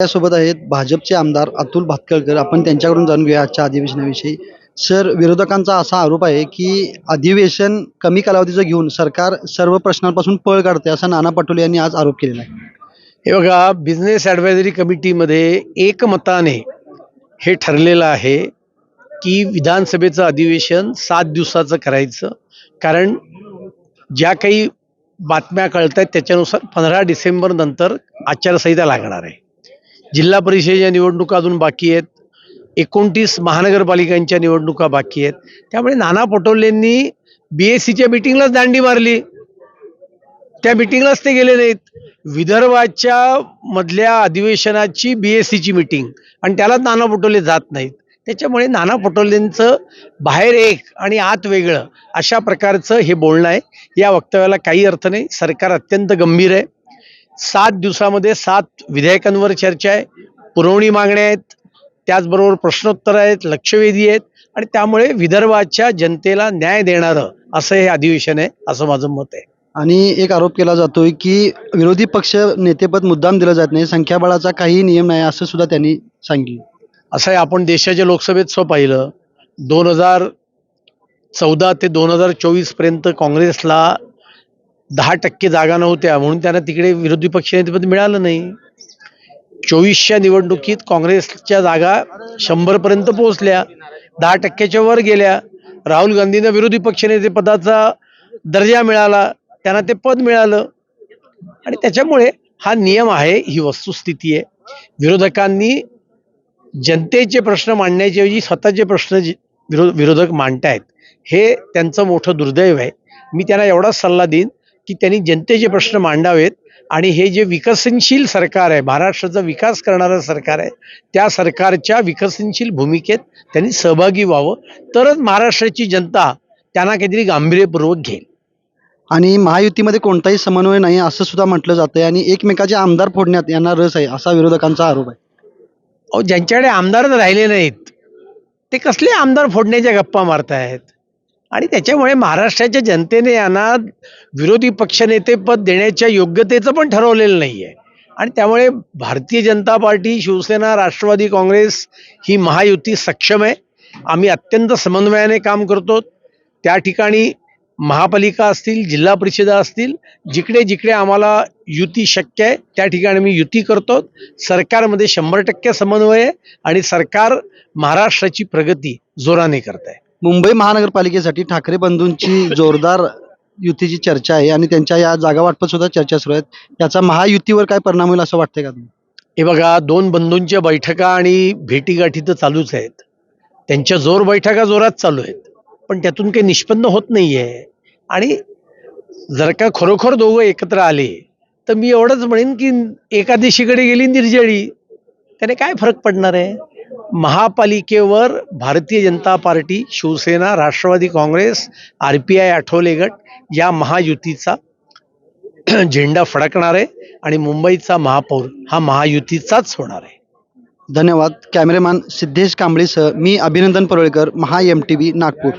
त्यासोबत आहेत भाजपचे आमदार अतुल भातकळकर. आपण त्यांच्याकडून जाणून घेऊया आजच्या अधिवेशनाविषयी. सर विरोधकांचा असा आरोप आहे की अधिवेशन कमी कालावधीचं घेऊन सरकार सर्व प्रश्नांपासून पळ काढते असा नाना पटोले यांनी आज आरोप केलेला आहे. हे बघा बिझनेस ॲडवायझरी कमिटीमध्ये एकमताने हे ठरलेलं आहे की विधानसभेचं अधिवेशन सात दिवसाचं करायचं. कारण ज्या काही बातम्या कळत आहेत त्याच्यानुसार पंधरा डिसेंबर नंतर आचारसंहिता लागणार आहे. जिल्हा परिषदेच्या निवडणुका अजून बाकी आहेत. एकोणतीस महानगरपालिकांच्या निवडणुका बाकी आहेत. त्यामुळे नाना पटोलेंनी बी एस सीच्या मिटिंगलाच दांडी मारली. त्या मिटिंगलाच ते गेले नाहीत. विदर्भाच्या मधल्या अधिवेशनाची बी एस सीची मिटिंग आणि त्याला नाना पटोले जात नाहीत. त्याच्यामुळे नाना पटोलेंचं बाहेर एक आणि आत वेगळं अशा प्रकारचं हे बोलणं आहे. या वक्तव्याला काही अर्थ नाही. सरकार अत्यंत गंभीर आहे. सात दिवसामध्ये सात विधेयकांवर चर्चा आहे पुरवणी मागण्या आहेत त्याचबरोबर प्रश्नोत्तर आहेत लक्षवेधी आहेत आणि त्यामुळे विदर्भाच्या जनतेला न्याय देणारं असं हे अधिवेशन आहे असं माझं मत आहे. आणि एक आरोप केला जातोय की विरोधी पक्ष नेतेपद मुद्दाम दिलं जात नाही संख्याबळाचा काही नियम नाही असं सुद्धा त्यांनी सांगितलं. असं आहे आपण देशाच्या लोकसभेत स्व पाहिलं दोन हजार चौदा ते दोन हजार चोवीसपर्यंत काँग्रेसला दहा टक्के जागा नव्हत्या म्हणून त्यांना तिकडे विरोधी पक्षनेतेपद मिळालं नाही. चोवीसच्या निवडणुकीत काँग्रेसच्या जागा शंभरपर्यंत पोहोचल्या दहा टक्क्याच्या वर गेल्या. राहुल गांधींना विरोधी पक्षनेतेपदाचा दर्जा मिळाला त्यांना ते पद मिळालं. आणि त्याच्यामुळे हा नियम आहे ही वस्तुस्थिती आहे. विरोधकांनी जनतेचे प्रश्न मांडण्याच्याऐवजी स्वतःचे प्रश्न जे- विरो विरोधक मांडतायत हे त्यांचं मोठं दुर्दैव आहे. मी त्यांना एवढाच सल्ला देईन की त्यांनी जनतेचे प्रश्न मांडावेत आणि हे जे विकसनशील सरकार आहे महाराष्ट्राचा विकास करणारं सरकार आहे त्या सरकारच्या विकसनशील भूमिकेत त्यांनी सहभागी व्हावं. तरच महाराष्ट्राची जनता त्यांना काहीतरी गांभीर्यपूर्वक घेईल. आणि महायुतीमध्ये कोणताही समन्वय नाही असं सुद्धा म्हटलं जातंय. आणि एकमेकाचे आमदार फोडण्यात यांना रस आहे असा विरोधकांचा आरोप आहे. अहो ज्यांच्याकडे आमदारच राहिले नाहीत ते कसले आमदार फोडण्याच्या गप्पा मारतायत? आणि त्याच्यामुळे महाराष्ट्राच्या जनतेने यांना विरोधी पक्षनेतेपद देण्याच्या योग्यतेचं पण ठरवलेलं नाही आहे आणि त्यामुळे भारतीय जनता पार्टी शिवसेना राष्ट्रवादी काँग्रेस ही महायुती सक्षम आहे. आम्ही अत्यंत समन्वयाने काम करतो. त्या ठिकाणी महापालिका असतील जिल्हा परिषदा असतील जिकडे जिकडे आम्हाला युती शक्य आहे त्या ठिकाणी मी युती करतो. सरकारमध्ये शंभर टक्के समन्वय आहे आणि सरकार महाराष्ट्राची प्रगती जोराने करत आहे. मुंबई महानगरपालिकेसाठी ठाकरे बंधूंची जोरदार युतीची चर्चा आहे आणि त्यांच्या या जागा वाटपात सुद्धा चर्चा सुरू आहेत. याचा महायुतीवर काय परिणाम होईल असं वाटतंय का तुम्ही हे बघा दोन बंधूंच्या बैठका आणि भेटीगाठी तर चालूच आहेत. त्यांच्या जोर बैठका जोरात चालू आहेत. पण त्यातून काही निष्पन्न होत नाही आहे आणि जर का खरोखर दोघं एकत्र आले तर मी एवढंच म्हणेन की एकादशीकडे गेली निर्जळी त्याने काय फरक पडणार आहे? महापालिकेवर Bharatiya Janata Party Shivsena Rashtrawadi Congress R P I Athawale गट या महायुतीचा झेंडा फडकणार आहे आणि मुंबईचा महापौर हा महायुतीचाच होणार आहे. धन्यवाद. कॅमेरामॅन सिद्धेश कांबळेसह मी Abhinandan Parolkar Maha M T V Nagpur.